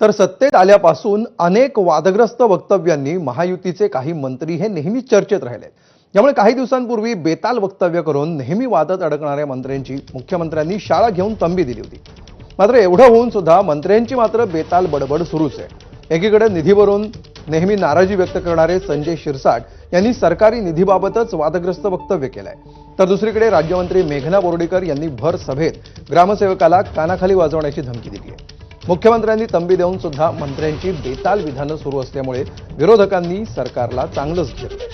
तर सत्तेत आल्यापासून अनेक वादग्रस्त वक्तव्यांनी महायुतीचे काही मंत्री हे नेहमी चर्चेत राहिले. त्यामुळे काही दिवसांपूर्वी बेताल वक्तव्य करून नेहमी वादात अडकणाऱ्या मंत्र्यांची मुख्यमंत्र्यांनी शाळा घेऊन तंबी दिली होती. मात्र एवढं होऊन सुद्धा मंत्र्यांची मात्र बेताल बडबड सुरूच आहे. एकीकडे निधीवरून नेहमी नाराजी व्यक्त करणारे संजय शिरसाट यांनी सरकारी निधीबाबतच वादग्रस्त वक्तव्य केलंय. तर दुसरीकडे राज्यमंत्री मेघना बोर्डीकर यांनी भर सभेत ग्रामसेवकाला कानाखाली वाजवण्याची धमकी दिली. मुख्यमंत्र्यांनी तंबी देऊन सुद्धा मंत्र्यांची बेताल विधानं सुरू असल्यामुळे विरोधकांनी सरकारला चांगलंच घेतलं.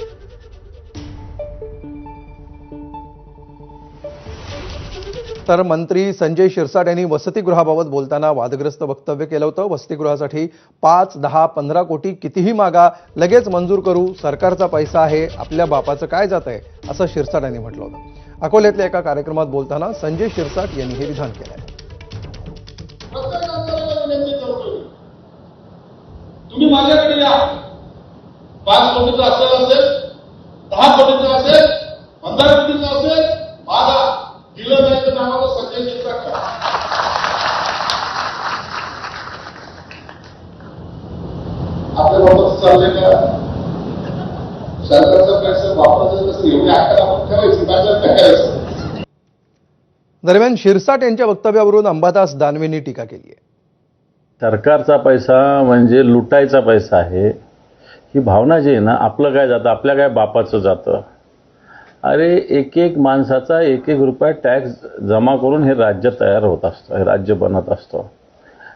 तर मंत्री संजय शिरसाट यांनी वसतिगृहाबाबत बोलताना वादग्रस्त वक्तव्य केलं होतं. वसतिगृहासाठी पाच दहा पंधरा कोटी कितीही मागा लगेच मंजूर करू सरकारचा पैसा आहे आपल्या बापाचं काय जात आहे असं शिरसाट यांनी म्हटलं होतं. अकोल्यातल्या एका कार्यक्रमात बोलताना संजय शिरसाट यांनी हे विधान केलंय. तुम्ही माझ्याकडे या पाच कोटीचं असेल असेल दहा कोटीचं असेल पंधरा कोटीचं असेल माझा दिलं नाही तर नावाला संजय शिरसाट करा आपल्या बाबत चालले का? सरकारचा पैसा वापरायचं नसतं. एवढी आकार आपण ठेवायची माझ्यात काय करायचं? दरम्यान शिरसाट यांच्या वक्तव्यावरून अंबादास दानवेंनी टीका केली आहे. सरकारचा पैसा म्हणजे लुटायचा पैसा आहे. ही भावना जी आहे ना आपलं काय जातं? आपल्या काय बापाचं जातं? अरे एक एक माणसाचा एक एक रुपया टॅक्स जमा करून हे राज्य तयार होत असतं हे राज्य बनत असतं.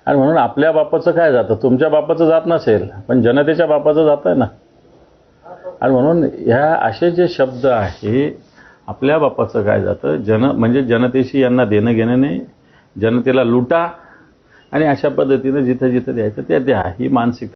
आणि म्हणून आपल्या बापाचं काय जातं? तुमच्या बापाचं जात नसेल पण जनतेच्या बापाचं जात आहे ना. आणि म्हणून ह्या असे जे शब्द आहे आपल्या बापाचं काय जातं? जन म्हणजे जनतेशी यांना देणं घेणं नाही. जनतेला लुटा आणि अशा पद्धतीनं जिथं जिथं द्यायचं ते द्या ही मानसिक